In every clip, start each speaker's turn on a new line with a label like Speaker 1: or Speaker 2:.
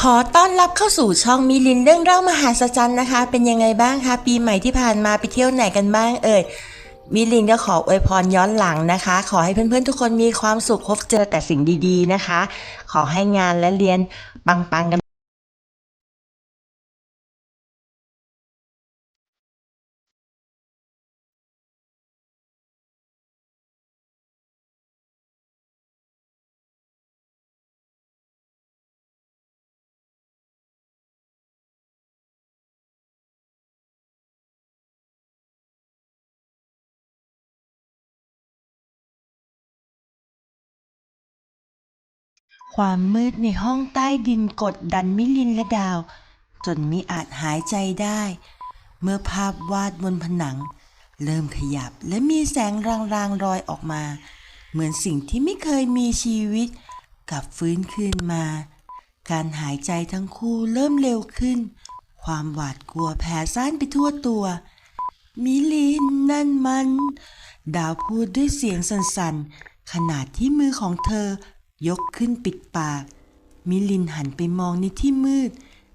Speaker 1: ขอต้อนรับเข้าสู่ช่องมิลินเรื่องเล่ามหาสจรรย์นะคะ เป็นยังไงบ้างคะปีใหม่ที่ผ่านมาไปเที่ยวไหนกันบ้างเอ่ยมิลินก็ขออวยพรย้อนหลังนะคะ ขอให้เพื่อนๆทุกคนมีความสุขพบเจอแต่สิ่งดีๆนะคะ ขอให้งานและเรียนปังๆกัน ความมืดในห้องใต้ดินกดดันมิลินและดาว จนมิอาจหายใจได้ เมื่อภาพวาดบนผนัง เริ่มขยับและมีแสงรางๆรอยออกมา เหมือนสิ่งที่ไม่เคยมีชีวิตกลับฟื้นคืนมา การหายใจทั้งคู่เริ่มเร็วขึ้น ความหวาดกลัวแผ่ซ่านไปทั่วตัว มิลินนั่นมัน ดาวพูดด้วยเสียงสั่นๆขนาดที่มือของเธอ ยกขึ้นปิดปาก มิลินหันไปมองในที่มืด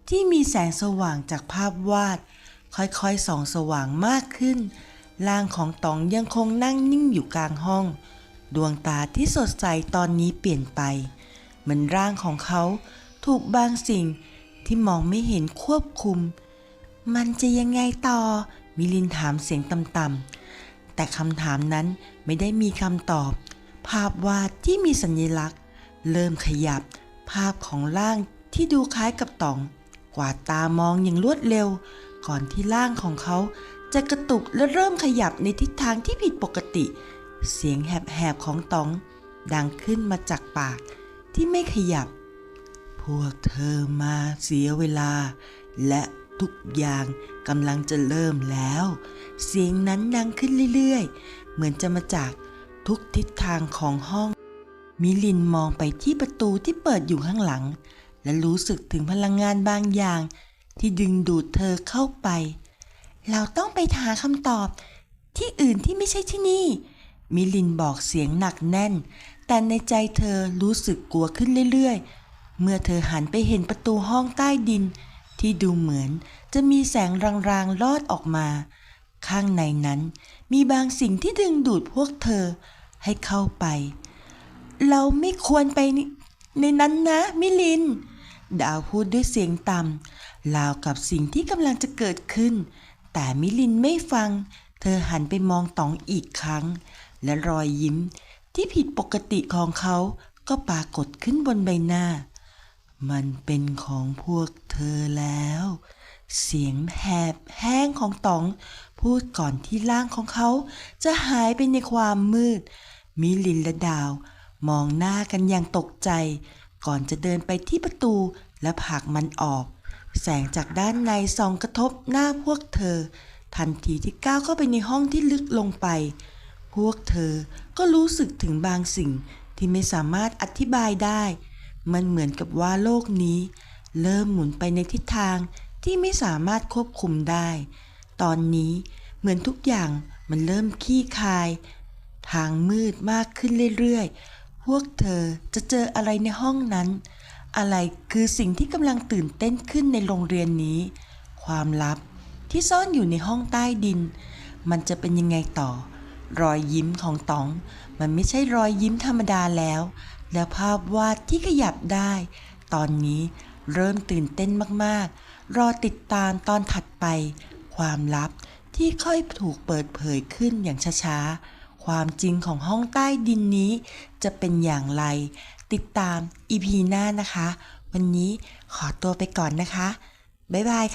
Speaker 1: ที่มีแสงสว่างจากภาพวาด ค่อยๆส่องสว่างมากขึ้นร่างของตองยังคงนั่งนิ่งอยู่กลางห้อง ดวงตาที่สดใสตอนนี้เปลี่ยนไป เหมือนร่างของเขาถูกบางสิ่งที่มองไม่เห็นควบคุม มันจะยังไงต่อ มิลินถามเสียงต่ำๆแต่คำถามนั้นไม่ได้มีคำตอบ ภาพวาดที่มีสัญลักษณ์ เริ่มขยับ ภาพของร่างที่ดูคล้ายกับต๋อง กวาดตามองอย่างรวดเร็ว ก่อนที่ร่างของเขาจะกระตุกและเริ่มขยับในทิศทางที่ผิดปกติ เสียงแหบๆของต๋อง ดังขึ้นมาจากปากที่ไม่ขยับ พวกเธอมาเสียเวลา และทุกอย่างกำลังจะเริ่มแล้ว เสียงนั้นดังขึ้นเรื่อยๆ เหมือนจะมาจากทุกทิศทางของห้อง มิลินมองไปที่ประตูที่เปิดอยู่ข้างหลัง และรู้สึกถึงพลังงานบางอย่าง ที่ดึงดูดเธอเข้าไป เราต้องไปหาคำตอบ ที่อื่นที่ไม่ใช่ที่นี่ มิลินบอกเสียงหนักแน่น แต่ในใจเธอรู้สึกกลัวขึ้นเรื่อยๆ เมื่อเธอหันไปเห็นประตูห้องใต้ดิน ที่ดูเหมือนจะมีแสงรางๆลอดออกมา ข้างในนั้นมีบางสิ่งที่ดึงดูดพวกเธอให้เข้าไป เราไม่ควรไปในในนั้นนะ มิลิน ดาวพูดด้วยเสียงต่ำราวกับสิ่งที่กำลังจะเกิดขึ้น แต่มิลินไม่ฟัง เธอหันไปมองตองอีกครั้ง และรอยยิ้มที่ผิดปกติของเขาก็ปรากฏขึ้นบนใบหน้า มันเป็นของพวกเธอแล้ว เสียงแหบแห้งของตองพูดก่อนที่ร่างของเขาจะหายไปในความมืด มิลินและดาว มองหน้ากันอย่างตกใจ ก่อนจะเดินไปที่ประตูและผลักมันออก แสงจากด้านในส่องกระทบหน้าพวกเธอ ทันทีที่ก้าวเข้าไปในห้องที่ลึกลงไป พวกเธอก็รู้สึกถึงบางสิ่งที่ไม่สามารถอธิบายได้ มันเหมือนกับว่าโลกนี้ เริ่มหมุนไปในทิศทางที่ไม่สามารถควบคุมได้ ตอนนี้เหมือนทุกอย่างมันเริ่มขี้คาย ทางมืดมากขึ้นเรื่อยๆ พวกเธอจะเจออะไรในห้องนั้น อะไรคือสิ่งที่กำลังตื่นเต้นขึ้นในโรงเรียนนี้ ความลับที่ซ่อนอยู่ในห้องใต้ดิน มันจะเป็นยังไงต่อ รอยยิ้มของต๋อง มันไม่ใช่รอยยิ้มธรรมดาแล้ว และภาพวาดที่ขยับได้ ตอนนี้เริ่มตื่นเต้นมากๆ รอติดตามตอนถัดไป ความลับที่ค่อยถูกเปิดเผยขึ้นอย่างช้าๆ ความจริงของห้องใต้ดินนี้ จะเป็นอย่างไร ติดตามอีพีหน้านะคะ วันนี้ขอตัวไปก่อนนะคะ บ๊ายบายค่ะ